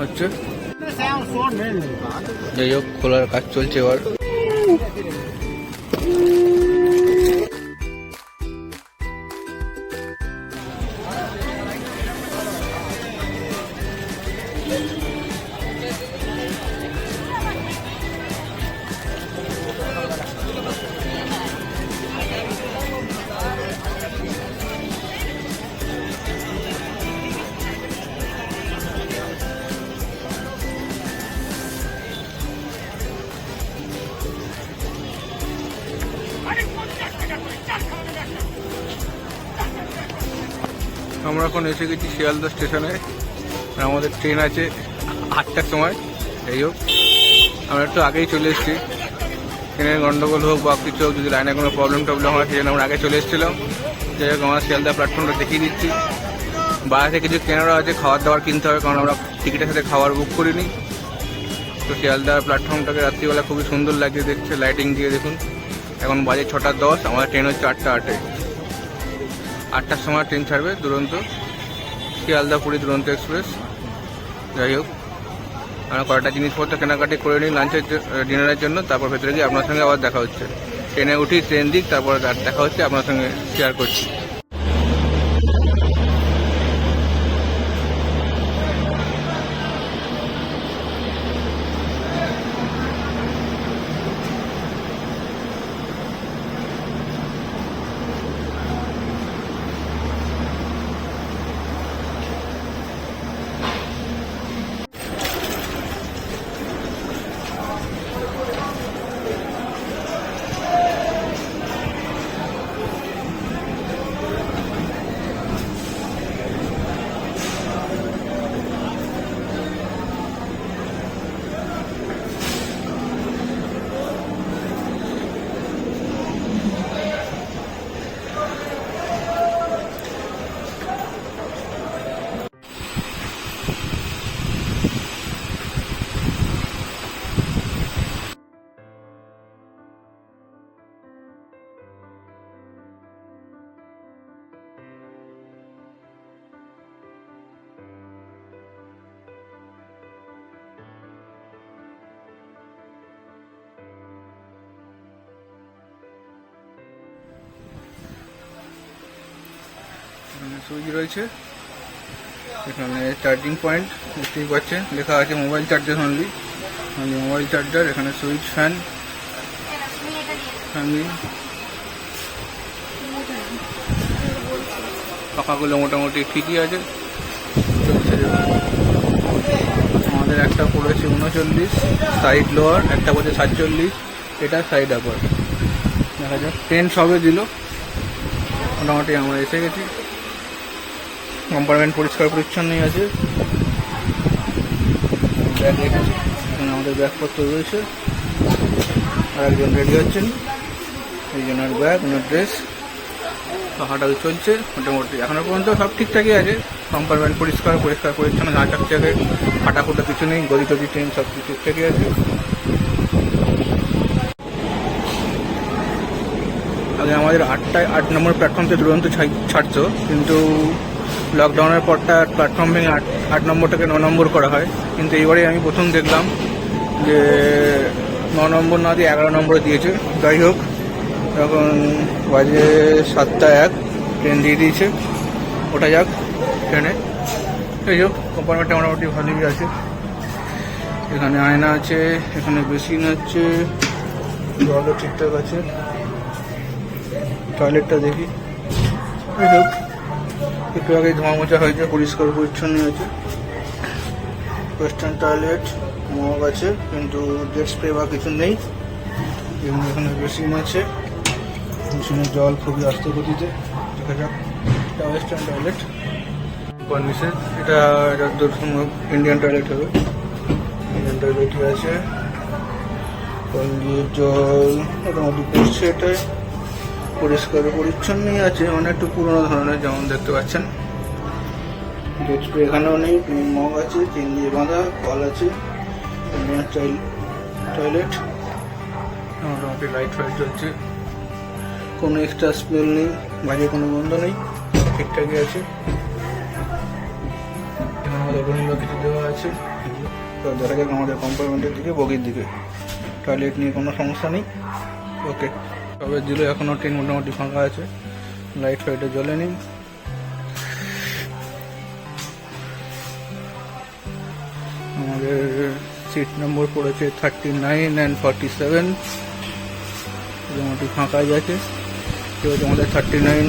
হচ্ছে। যাই হোক খোলার কাজ চলছে এবার। আমরা এখন এসে গেছি শিয়ালদা স্টেশনে। আমাদের ট্রেন আছে আটটার সময়। এই হোক, আমরা একটু আগেই চলে এসেছি। ট্রেনের গন্ডগোল হোক বা কিছু হোক, যদি লাইনে কোনো প্রবলেম টবলেম হয়, সেই জন্য আমরা আগে চলে এসেছিলাম। যাই হোক, আমরা শিয়ালদা প্ল্যাটফর্মটা দেখিয়ে দিচ্ছি। বাইরে কিছু কেনারও আছে, খাবার দাবার কিনতে হবে, কারণ আমরা টিকিটের সাথে খাবার বুক করিনি। তো শিয়ালদা প্ল্যাটফর্মটাকে রাত্রিবেলা খুবই সুন্দর লাগছে দেখছে লাইটিং দিয়ে দেখুন। এখন বাজে ছটা দশ, আমাদের ট্রেন হচ্ছে আটটা আটে। আটটার সময় ট্রেন ছাড়বে দুরন্ত। শিয়ালদা পুরী দুরন্ত এক্সপ্রেস। যাই হোক, আমরা কয়েকটা জিনিসপত্র কেনাকাটি করে নিই লাঞ্চের ডিনারের জন্য, তারপর ভেতরে গিয়ে আপনার সঙ্গে আবার দেখা হচ্ছে। ট্রেনে উঠি, ট্রেন দিক, তারপর দেখা হচ্ছে, আপনার সঙ্গে শেয়ার করছি। রয়েছে। এখানে চার্জিং পয়েন্ট দেখতেই পাচ্ছেন। লেখা আছে mobile charger only mobile charger এখানে সুইচ ফ্যান ফ্যামিলি পাখাগুলো মোটামুটি ঠিকই আছে। আমাদের একটা পড়েছে উনচল্লিশ সাইড লোয়ার একটা পড়েছে সাতচল্লিশ, এটা সাইড আপার দেখা যাক। ট্রেন সবে দিল। মোটামুটি আমরা এসে গেছি। কম্পার্টমেন্ট পরিষ্কার পরিচ্ছন্নই আছে। ব্যাগ আমাদের ব্যাগপত্র রয়েছে। আর একজন রেডি হচ্ছেন এই জনের ব্যাগ, ওনার ড্রেস। হাঁটাহাঁটি চলছে মোটামুটি। এখনও পর্যন্ত সব ঠিকঠাকই আছে। কম্পার্টমেন্ট পরিষ্কার পরিষ্কার, পরিচ্ছন্ন ঝাঁ চকচকে ফাটা ফুটা কিছু নেই। গদি টদি ট্রেন সব কিছু ঠিকঠাকই আছে। আগে আমাদের আটটায়, আট নম্বর প্ল্যাটফর্ম থেকে দুরন্ত ছাড়তো। কিন্তু লকডাউনের পরটা প্ল্যাটফর্ম ভেঙে আট আট নম্বরটাকে ন নম্বর করা হয়। কিন্তু এইবারে আমি প্রথম দেখলাম যে ন নম্বর না দিয়ে এগারো নম্বরে দিয়েছে। যাই হোক, এখন বাজে সাতটা এক ট্রেন দিয়ে দিয়েছে। ওটা যাক ট্রেনে এই হোক কম্পার্টমেন্টটা মোটামুটি ভালোই আছে। এখানে আয়না আছে, এখানে বেসিন আছে, জলও ঠিকঠাক আছে। টয়লেটটা দেখি। এই হোক একটু আগে ধোঁয়া মোছা হয়েছে, পরিষ্কার পরিচ্ছন্ন হয়েছে। ওয়েস্টার্ন টয়লেট মগ আছে, কিন্তু জেট স্প্রে বা কিছু নেই। এবং এখানে বেসিন আছে। মেশিনের জল খুবই আস্তে গতিতে দেখা যাক। এটা ওয়েস্টার্ন টয়লেট কন্ডিশন এটা যতদূর সম্ভব ইন্ডিয়ান টয়লেট হবে। ইন্ডিয়ান টয়লেটই আছে। জল, মোটামুটি পড়ছে এটাই পরিষ্কার পরিচ্ছন্নই আছে, অনেকটা পুরোনো ধরনের যেমন দেখতে পাচ্ছেন। এখানেও নেই মগ আছে চেন দিয়ে বাঁধা, কল আছে টয়লেট মোটামুটি লাইট ফাইট জ্বলছে, কোনো এক্সট্রা স্মেল নেই বাজে কোনো গন্ধ নেই, ঠিকঠাকই আছে। কিছু দেওয়া আছে। তো দেখা যাক আমাদের কম্পার্টমেন্টের দিকে, বগির দিকে। টয়লেট নিয়ে কোনো সমস্যা নেই। ওকে তবে দিলে এখনও ট্রেন মোটামুটি ফাঁকা আছে। লাইট ফাইটে জ্বলেনি আমাদের সিট নম্বর পড়েছে thirty nine and forty seven মোটামুটি ফাঁকাই আছে। হচ্ছে আমাদের thirty nine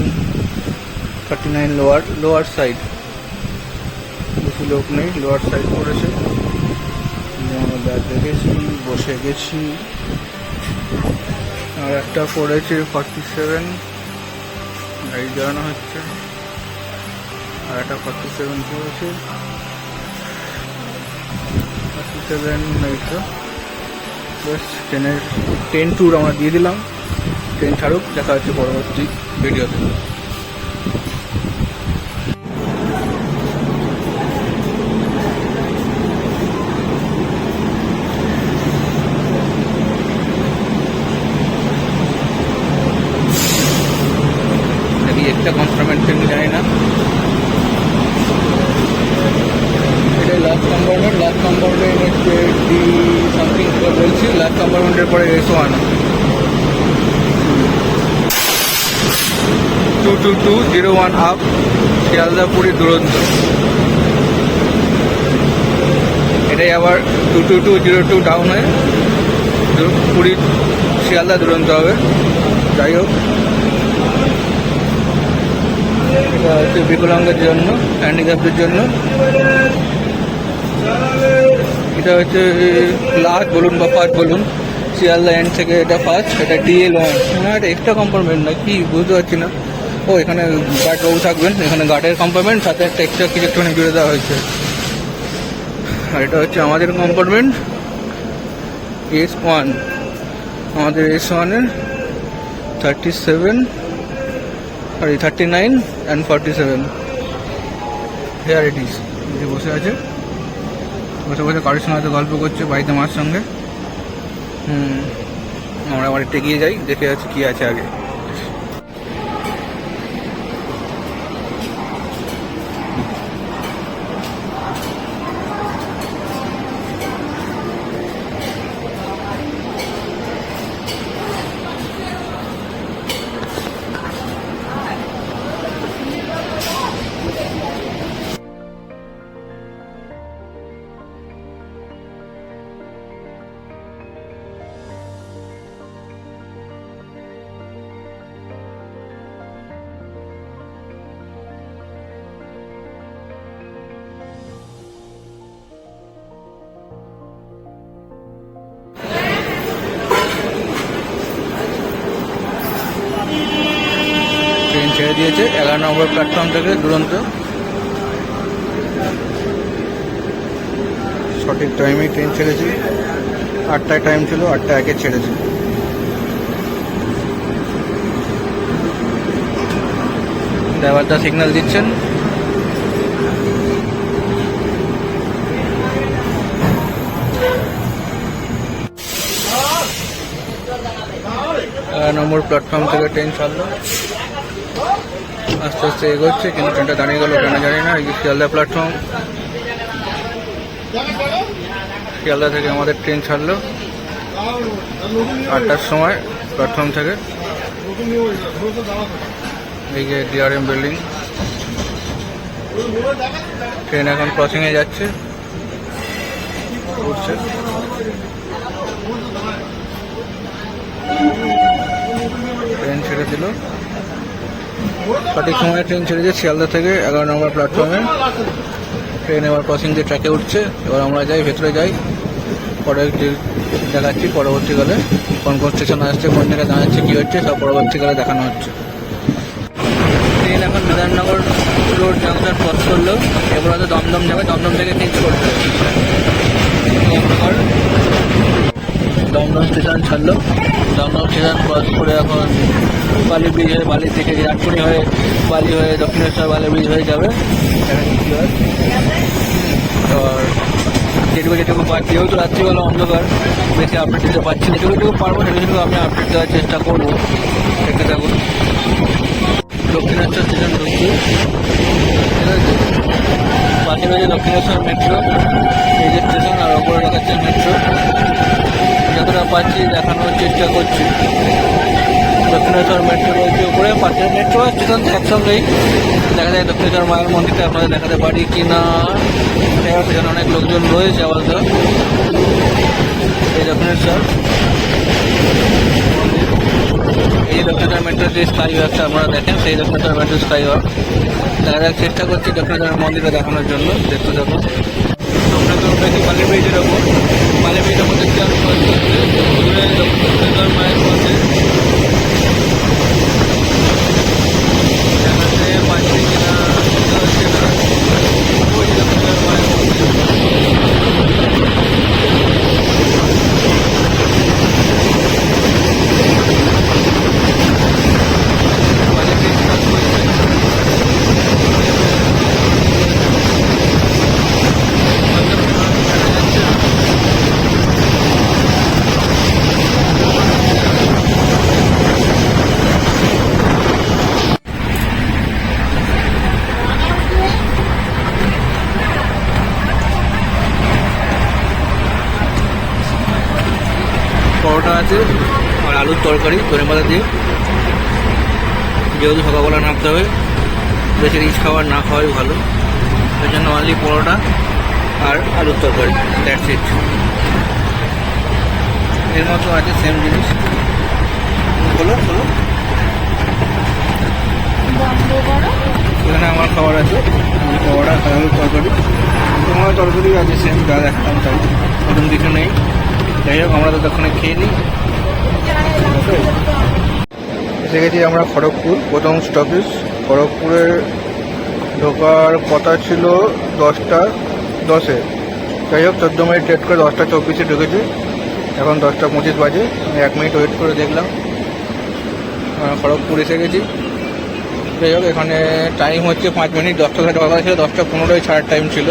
thirty nine lower lower side বেশি লোক নেই লোয়ার সাইড পড়েছে। আমরা ব্যাগ রেখেছি বসে গেছি। আর একটা পড়েছে ফর্টি সেভেন গাড়ি জানানো হচ্ছে। আর একটা ফর্টি সেভেন পড়েছে ফর্টি সেভেন এইটা ট্রেনের ট্রেন ট্যুর আমরা দিয়ে দিলাম। ট্রেন ছাড়ুক, দেখা হচ্ছে পরবর্তী ভিডিওতে নাকি একটা কনফার্মেন্ট ট্রেন জানি না এটা লাস্ট কম্পাউন্ডের লাস্ট কম্পাউন্ডে হচ্ছে ডি সামথিং বলছি লাস্ট কম্পাউন্ডের পরে S one two two two zero one up Sealdah Puri Duronto. এটাই আবার two two two zero two down হয়ে দু- পুরী শিয়ালদা দুরন্ত হবে। যাই হোক। এটা হচ্ছে বিকলাঙ্গের জন্য হ্যান্ডিক্যাপের জন্য। এটা হচ্ছে লাস্ট বলুন বা ফার্স্ট বলুন শিয়ালদা এন্ড থেকে এটা ফার্স্ট এটা ডিএল ওয়ান এটা এক্সট্রা কম্পার্টমেন্ট না কি বুঝতে পারছি না। ও এখানে গার্ড বাবু থাকবেন, এখানে গার্ডের কম্পার্টমেন্ট সাথে একটা এক্সট্রা কিছু একটুখানি জুড়ে দেওয়া হয়েছে। আর এটা হচ্ছে আমাদের কম্পার্টমেন্ট এস ওয়ান আমাদের এস ওয়ানের thirty seven sorry thirty nine and forty seven here it is যে বসে আছে। বসে বসে কারোর সঙ্গে হয়তো গল্প করছে, বাড়িতে মার সঙ্গে। হুম, আমরা বাড়িতে এগিয়ে যাই, দেখে আছে কী আছে আগে। এগারো নম্বর প্ল্যাটফর্ম থেকে দুরন্ত। সঠিক টাইমেই ট্রেন ছেড়েছি। আটটায় টাইম ছিল আটটা একে ছেড়েছি। ড্রাইভারটা সিগন্যাল দিচ্ছেন। এগারো নম্বর প্ল্যাটফর্ম থেকে ট্রেন ছাড়লো। আস্তে আস্তে এগোচ্ছে, কিন্তু ট্রেনটা দাঁড়িয়ে গেল কেন জানি না, এই শিয়ালদা প্ল্যাটফর্ম শিয়ালদা থেকে আমাদের ট্রেন ছাড়লো আটটার সময় প্ল্যাটফর্ম থেকে। এই যে ডিআরএম বিল্ডিং ট্রেন এখন ক্রসিংয়ে যাচ্ছে। উঠছে। ট্রেন ছেড়ে দিল। সঠিক সময়ে ট্রেন ছেড়েছে শিয়ালদা থেকে এগারো নম্বর প্ল্যাটফর্মে ট্রেন এবার ক্রসিং দিয়ে ট্র্যাকে উঠছে। এবার আমরা যাই, ভেতরে যাই। পরে দেখাচ্ছি, পরবর্তীকালে কোন কোন স্টেশন আসছে, কোন জায়গায় দাঁড়াচ্ছে, কী হচ্ছে, সব পরবর্তীকালে দেখানো হচ্ছে। ট্রেন এখন বিধাননগর রোড জাংশন ক্রস করল। এবার হয়তো দমদম যাবে। দমদম থেকে চেঞ্জ করতে দমদম স্টেশন ছাড়লো দমদম স্টেশন ক্রস করে এখন বালি ব্রিজ হয়ে বালি থেকে বিরাটপুরি হয়ে বালি হয়ে দক্ষিণেশ্বর বালি ব্রিজ হয়ে যাবে। কি হয়? যেটুকু যেটুকু পাচ্ছি যেহেতু রাত্রিবেলা অন্ধকার, বেশি আপডেট দিতে পারছি না। যেটুকু পারব সেটুকু আমি আপডেট দেওয়ার চেষ্টা করব। দেখতে থাকুন। দক্ষিণেশ্বর স্টেশন ঢুকছি ঠিক আছে? পাশে রয়েছে দক্ষিণেশ্বর মেট্রো এই যে স্টেশন আর ওপরে দেখাচ্ছে মেট্রো যতটা পাচ্ছি দেখানোর চেষ্টা করছি। দক্ষিণেশ্বর মেট্রো রয়েছে উপরে পাশে মেট্রো স্টেশন একসঙ্গেই। দেখা যায় দক্ষিণেশ্বর মায়ের মন্দিরটা আপনাদের দেখাতে পারি কি না সেখানে অনেক লোকজন রয়েছে আপাতত। এই দক্ষিণেশ্বর। এই দক্ষিণেশ্বর মেট্রো যে স্কাই ওয়াকটা আপনারা দেখেন, সেই দক্ষিণেশ্বর মেট্রো স্কাই দেখা যাক, চেষ্টা করছি দক্ষিণেশ্বর মন্দিরটা দেখানোর জন্য। দেখতে যাব তো উঠেছি বালি ব্রিজের ওপর বালি ব্রিজের মধ্যে চান করছে দূরে দক্ষিণেশ্বর মায়ের মন্দির দেখাতে পাচ্ছি কিনা বোঝা যাচ্ছে না ওই দক্ষিণেশ্বর মায়ের মন্দির বালি ব্রিজ কাজ করছে পরোটা আছে আর আলুর তরকারি ধনে পাতা দিয়ে নামতে হবে। বেশি রিচ খাবার না খাওয়াই ভালো। সেই জন্য অনলি পরোটা আর আলুর তরকারি। দ্যাটস ইট এর মতো আছে সেম জিনিস। বলো বলো। এখানে আমার খাবার আছে। পরোটা, আলুর তরকারি। তোমার তরকারি আছে সেম যা দেখতাম তাই। নতুন কিছু নেই। যাই হোক, আমরা তো তখন খেয়ে নিই। এসে গেছি আমরা খড়গপুর, প্রথম স্টপেজ খড়গপুরে ঢোকার কথা ছিল দশটা, দশে। যাই হোক, চোদ্দ মিনিট লেট করে দশটা চব্বিশে ঢুকেছি। এখন দশটা পঁচিশ বাজে, আমি এক মিনিট ওয়েট করে দেখলাম। খড়গপুর এসে গেছি। যাই হোক, এখানে টাইম হচ্ছে পাঁচ মিনিট, দশটা ঢোকা কথা ছিল, দশটা পনেরোই ছাড়ার টাইম ছিল।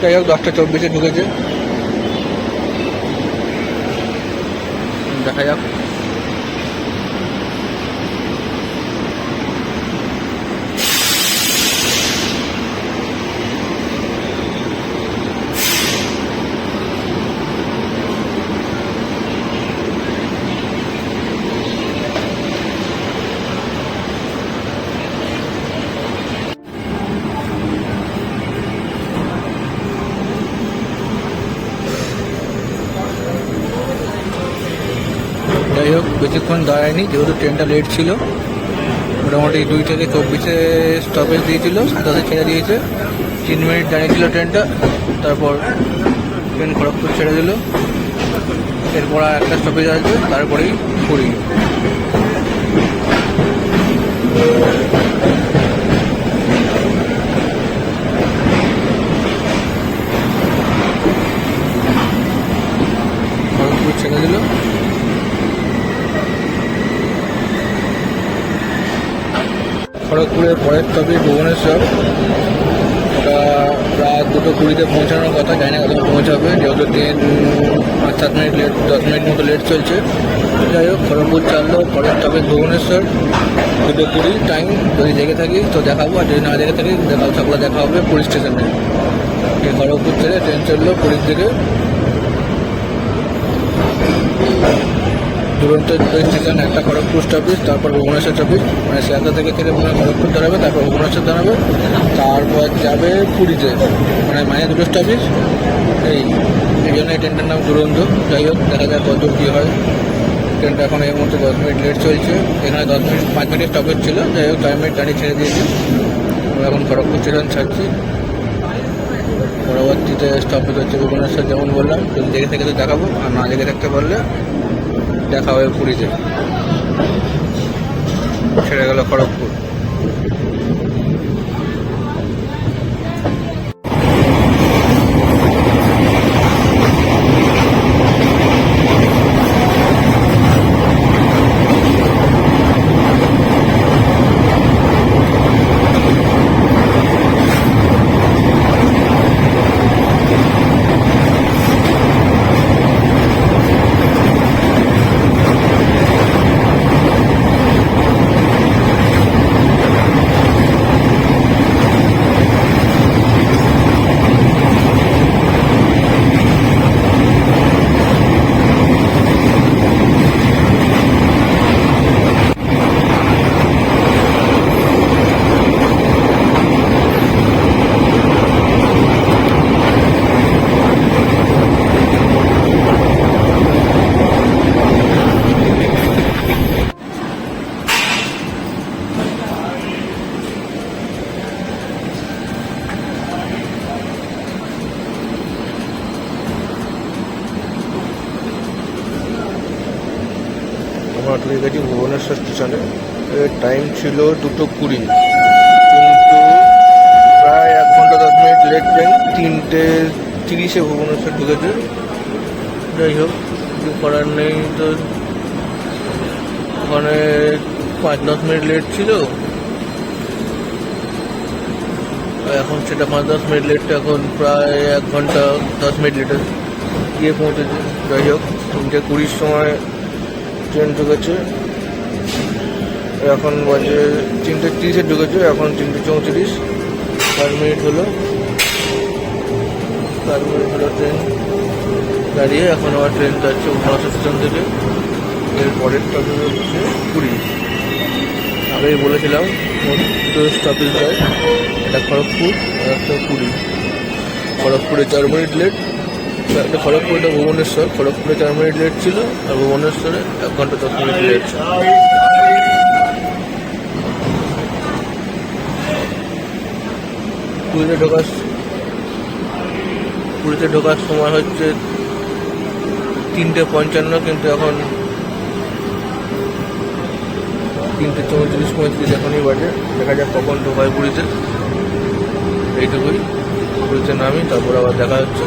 যাই হোক, দশটা চব্বিশে ঢুকেছে। দেখা যাক যাই হোক বেশিক্ষণ দাঁড়ায়নি, যেহেতু ট্রেনটা লেট ছিল। মোটামুটি দুই থেকে চব্বিশে স্টপেজ দিয়েছিল সাত দশে ছেড়ে দিয়েছে। তিন মিনিট দাঁড়িয়েছিল ট্রেনটা, তারপর ট্রেন খড়গপুর ছেড়ে দিল। এরপর আর একটা স্টপেজ আসবে, তারপরেই পুরী খড়গপুর ছেড়ে দিল খড়গপুরের পরের তবে ভুবনেশ্বর। ওটা রাত দুটো কুড়িতে পৌঁছানোর কথা, জানি না কখন পৌঁছাবে। যেহেতু ট্রেন পাঁচ, সাত মিনিট লেট দশ মিনিট মতো লেট চলছে। যাই হোক, খড়গপুর চাললো পরের তবে ভুবনেশ্বর। দুটো কুড়ি টাইম যদি জেগে থাকি তো দেখাবো, আর যদি না জেগে থাকি কাল সকালে দেখা হবে পুরী স্টেশনে খড়গপুর থেকে ট্রেন চলল পুরীর দিকে। দুরন্ত স্টেশন একটা খড়গপুর স্টপেজ তারপর ভুবনেশ্বর স্টপেজ মানে শিয়ালদা থেকে ছেড়ে মনে হয় খড়গপুর দাঁড়াবে তারপর ভুবনেশ্বর দাঁড়াবে তারপর যাবে পুরীতে মানে মানে দুটো স্টপেজ এই এই জন্য এই ট্রেনটার নাম দুরন্ত, যাই হোক, দেখা যাক কত কী হয়। ট্রেনটা এখন এই মুহূর্তে দশ মিনিট লেট চলছে, এখানে দশ মিনিট, পাঁচ মিনিট স্টপেজ ছিল, যাই হোক মিনিট গাড়ি ছেড়ে দিয়েছে। আমরা এখন খড়গপুর স্টেশন ছাড়ছি। পরবর্তীতে স্টপেজ হচ্ছে ভুবনেশ্বর, যেমন বললাম, যদি দেখে থেকে তো দেখাবো, আর না দেখে থাকতে পারলে দেখা হবে পুরীতে। ছেড়ে গেল খড়গপুর। তিরিশে ভুবনেশ্বর ঢুকেছে। যাই হোক, কিছু করার নেই তো। ওখানে পাঁচ, দশ মিনিট লেট ছিল। এখন সেটা পাঁচ, দশ মিনিট লেট এখন প্রায় এক ঘণ্টা দশ মিনিট লেটে গিয়ে পৌঁছেছে। যাই হোক, তিনটে কুড়ির সময় ট্রেন ঢুকেছে। এখন বাজে তিনটে তিরিশে ঢুকেছে, এখন তিনটে চৌত্রিশ। চার মিনিট হলো। মিনিট হলো ট্রেন দাঁড়িয়ে এখন আবার ট্রেন যাচ্ছে মহারাষ্ট্র স্টেশন থেকে। এর পরের স্টপেজ হচ্ছে পুরী। আগেই বলেছিলাম দুটো স্টপেজ যায়। একটা খড়গপুর, আর একটা পুরী। খড়গপুরে চার মিনিট লেট একটা খড়গপুর একটা ভুবনেশ্বর। খড়গপুরে চার মিনিট লেট ছিল, আর ভুবনেশ্বরে এক ঘণ্টা দশ মিনিট লেট পুরীতে ঢোকার পুরীতে ঢোকার সময় হচ্ছে তিনটে পঞ্চান্ন, কিন্তু এখন তিনটে চৌত্রিশ, পঁয়ত্রিশ এখনই বাজে। দেখা যাক কখন ঢোকায় পুরীতে। এইটুকুই। পুরীতে নামি, তারপর আবার দেখা হচ্ছে।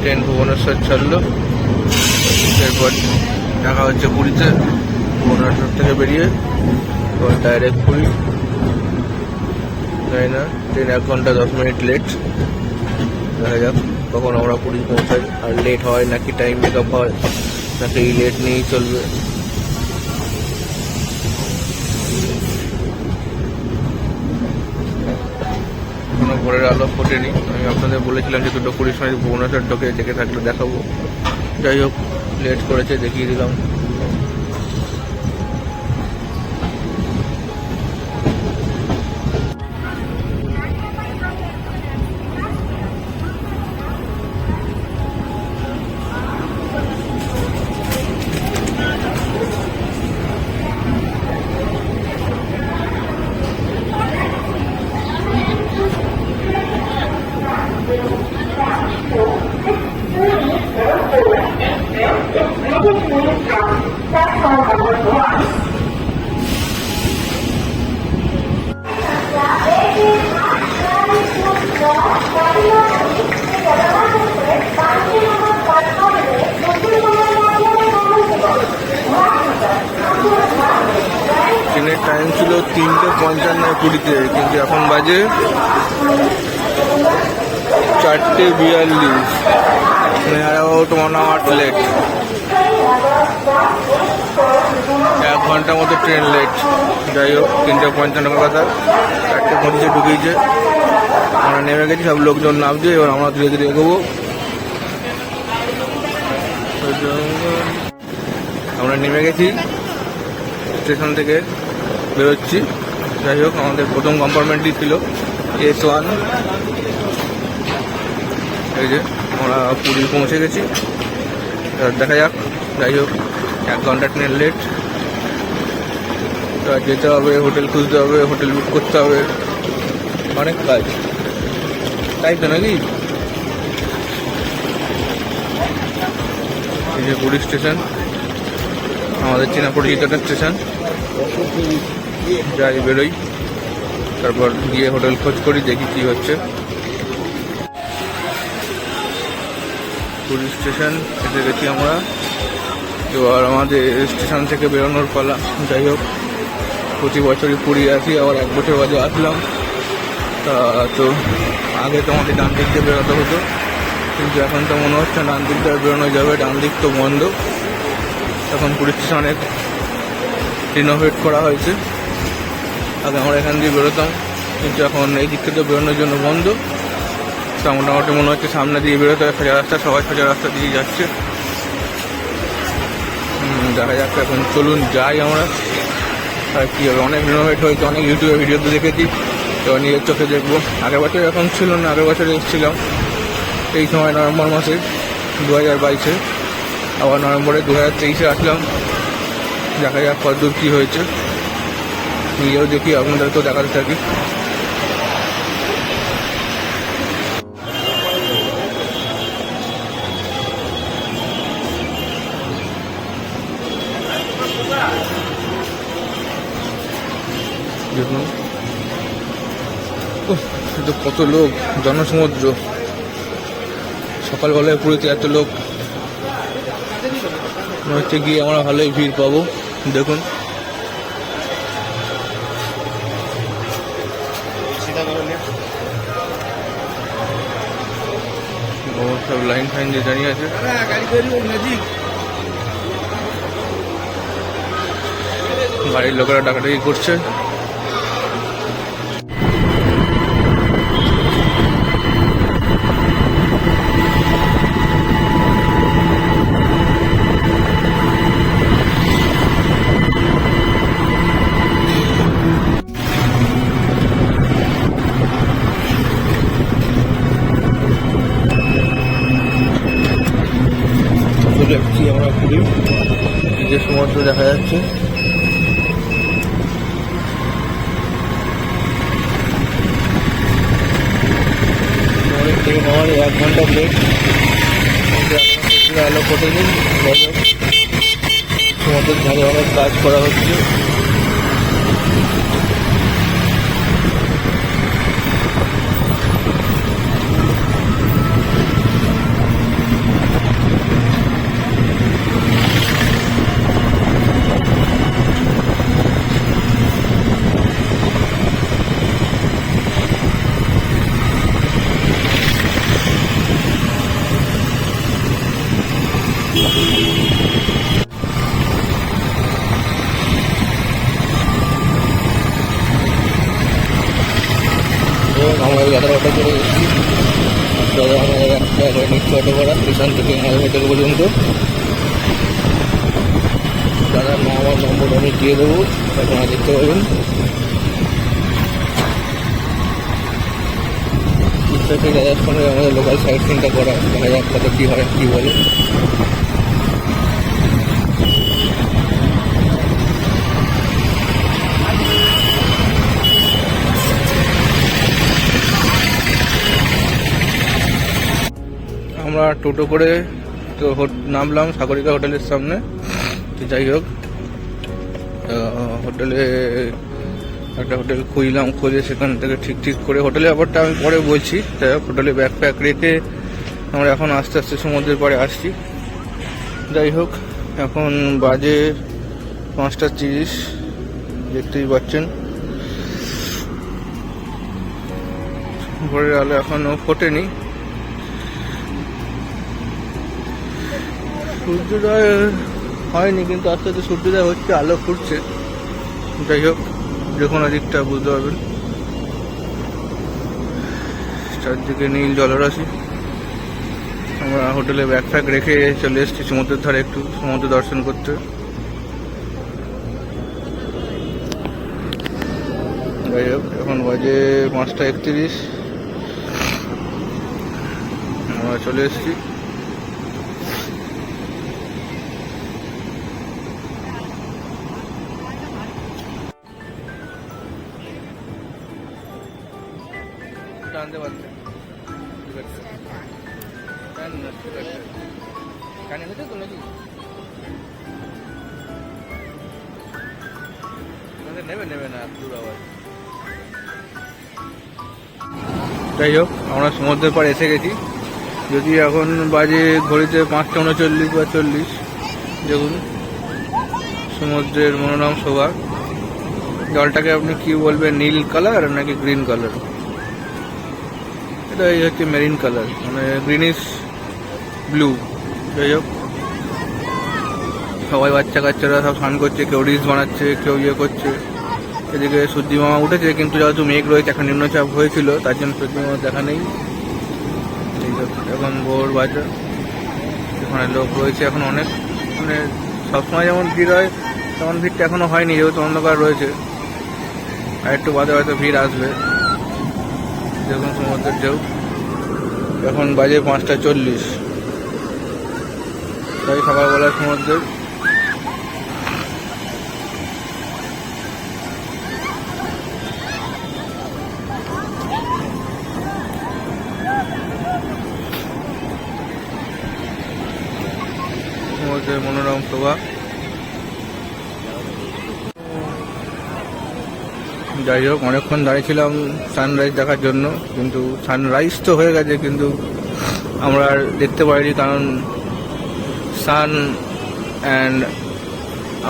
ট্রেন ভুবনেশ্বর ছাড়লো। এরপর দেখা হচ্ছে পুরীতে। ভুবনেশ্বর থেকে বেরিয়ে এবার ডাইরেক্ট পুরী। জানি না? ট্রেন এক ঘণ্টা দশ মিনিট লেট দেখা যাক কখন আমরা পুরী পৌঁছাই। আর লেট হয় নাকি টাইম মেকআপ হয়, নাকি লেট নিয়েই চলবে। কোনো ভোরের আলো ফোটেনি। আমি আপনাদের বলেছিলাম যে দুটো কুড়ির সময় ভুবনেশ্বর ঢোকে দেখে থাকলে দেখাবো। যাই হোক লেট করেছে দেখিয়ে দিলাম। ট্রেনের টাইম ছিল তিনটে পঞ্চান্ন কুড়িতে, কিন্তু এখন বাজে চারটে বিয়াল্লিশ। মানে অ্যাবাউট ওয়ান আওয়ার লেট এক ঘণ্টার মতো ট্রেন লেট যাই হোক, তিনটে পঞ্চান্ন কথা একটা পঁচিশে ঢুকিয়েছে আমরা নেমে গেছি, সব লোকজন নামছে এবার আমরা ধীরে ধীরে এগোবো। আমরা নেমে গেছি। স্টেশন থেকে বেরোচ্ছি। যাই হোক, আমাদের প্রথম কম্পার্টমেন্টই ছিল এস ওয়ান এই যে, আমরা পুরী পৌঁছে গেছি। দেখা যাক। যাই হোক, এক ঘণ্টা ট্রেন লেট এবার যেতে হবে হোটেল খুঁজতে হবে হোটেল বুক করতে হবে। অনেক কাজ। তাই তো নাকি? এই যে স্টেশন আমাদের চেনা পরিচিত একটা স্টেশন যাই বেরোই। তারপর গিয়ে হোটেল খোঁজ করি, দেখি কি হচ্ছে। পুরী স্টেশন, এসে গেছি আমরা। এবার আমাদের স্টেশন থেকে বেরোনোর পালা। যাই হোক, প্রতি বছরই পুরী আসি, আবার এক বছর বাজে আসলাম। তা তো, আগে তো আমাদের ডান দিক দিয়ে বেরোতে হতো। কিন্তু এখন তো মনে হচ্ছে ডান দিক দিয়ে বেরোনো যাবে, ডান দিক তো বন্ধ। এখন পুলিশ স্টেশন রিনোভেট করা হয়েছে। আগে আমরা এখান দিয়ে বেরোতাম, কিন্তু এখন এই দিক থেকে বেরোনোর জন্য বন্ধ। তা মোটামুটি মনে হচ্ছে সামনে দিয়ে বেরোতে হবে, সোজা রাস্তা, সবাই সোজা রাস্তা দিয়ে যাচ্ছে। দেখা যাক এখন চলুন, যাই আমরা। আর কি হবে, অনেক রিনোভেট হয়েছে, অনেক ইউটিউবে ভিডিও ভিডিওতে দেখেছি। তো নিজের চোখে দেখব। আগের বছর এখন ছিল না, আগের বছর এসেছিলাম। এই সময় নভেম্বর মাসে দু হাজার বাইশে। আবার নভেম্বরে দু হাজার তেইশে আসলাম। দেখা যাক কতদূর কী হয়েছে। নিজেও দেখি, আপনাদেরকেও দেখাতে থাকি। দেখুন। তো কত লোক, জনসমুদ্র। সকালবেলায় পুরীতে এত লোক। হচ্ছে গিয়ে আমরা ভালোই ভিড় পাবো। দেখুন। সব লাইন ফাইন দিয়ে দাঁড়িয়ে আছে। গাড়ির লোকেরা ডাকাডাকি করছে। এই যে সমুদ্র দেখা যাচ্ছে। থেকে আমার এক ঘণ্টা ব্রেক আলো কোটে দিন সমুদ্রের ধারে অনেক কাজ করা হচ্ছে। যাত্রা অটো করে এসেছি করে নিচ্ছে অটো ভাড়া স্টেশন থেকে আমাদের হোটেল পর্যন্ত দাদার নাম আমার নম্বর আমি দিয়ে দেবো আপনারা দেখতে পাবেন। থেকে দাদার সঙ্গে আমাদের লোকাল সাইট সিনটা করা, দেখা যাক কী বলে। টোটো করে তো নামলাম সাগরিকা হোটেলের সামনে। তো যাই হোক হোটেলে একটা হোটেল খুঁজলাম, খুঁজে সেখান থেকে ঠিক ঠিক করে হোটেলে ব্যাপারটা আমি পরে বলছি হোক হোটেলে ব্যাগ প্যাক রেখে আমরা এখন আস্তে আস্তে সমুদ্রের পরে আসছি। যাই হোক, এখন বাজে পাঁচটা তিরিশ, দেখতেই পাচ্ছেন। ভোরের আলো এখনও ফোটেনি। সূর্যোদয় হয়নি, কিন্তু আস্তে আস্তে সূর্যোদয় হচ্ছে, আলো ফুটছে। যাই হোক যে কোনো দিকটা বুঝতে পারবেন। চারদিকে নীল জলরাশি। আমরা হোটেলে ব্যাগ রেখে চলে এসেছি, সমুদ্রের ধারে একটু সমুদ্র দর্শন করতে। যাই হোক, এখন বাজে পাঁচটা একত্রিশ। আমরা চলে এসেছি। ঠিক আছে। কানে নিতে তো নাকি? নেবে নেবে না, দূর আবার। যাই হোক, আমরা সমুদ্রের পাড়ে এসে গেছি। যদি এখন বাজে ঘড়িতে পাঁচটা উনচল্লিশ বা চল্লিশ, দেখুন, সমুদ্রের মনোরম শোভা জলটাকে আপনি কি বলবেন, নীল কালার নাকি গ্রিন কালার? এই হচ্ছে মেরিন কালার মানে গ্রিনিশ ব্লু যাই হোক সবাই বাচ্চা কাচ্চারা সব স্নান করছে কেউ রিলস বানাচ্ছে কেউ ইয়ে করছে এদিকে সূর্যি মামা উঠেছে কিন্তু যেহেতু মেঘ রয়েছে এখন নিম্নচাপ হয়েছিল তার জন্য সূর্যি মামা দেখা নেই এখন ভোর বাজে এখানে লোক রয়েছে এখন অনেক মানে সবসময় যেমন ভিড় হয় তেমন ভিড়টা এখনও হয়নি যেহেতু অন্ধকার রয়েছে আর একটু বাদে হয়তো ভিড় আসবে দেখুন সমুদ্রের ঢেউ এখন বাজে পাঁচটা চল্লিশ। তাই সকালবেলার সমুদ্রের সমুদ্রের মনোরম শোভা যাই হোক, অনেকক্ষণ দাঁড়িয়েছিলাম সানরাইজ দেখার জন্য, কিন্তু সানরাইজ তো হয়ে গেছে, কিন্তু আমরা আর দেখতে পারিনি কারণ সান অ্যান্ড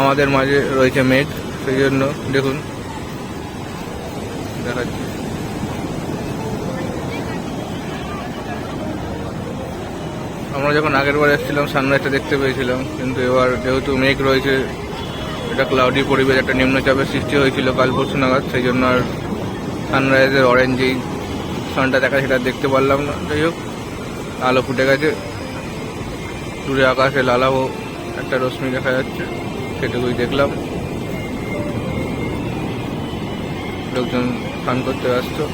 আমাদের মাঝে রয়েছে মেঘ, সেই জন্য দেখুন। দেখাচ্ছি। আমরা যখন আগের বার এসেছিলাম সানরাইজটা দেখতে পেয়েছিলাম, কিন্তু এবার যেহেতু মেঘ রয়েছে এটা ক্লাউডি পরিবেশ, একটা নিম্নচাপের সৃষ্টি হয়েছিল কাল পরশু নাগাদ, সেই জন্য আর সানরাইজের অরেঞ্জ যেই সানটা দেখা, সেটা দেখতে পারলাম না। যাই হোক, আলো ফুটে গেছে। দূরে আকাশে লালাও একটা রশ্মি দেখা যাচ্ছে, সেটুকুই দেখলাম। লোকজন স্নান করতে আসতো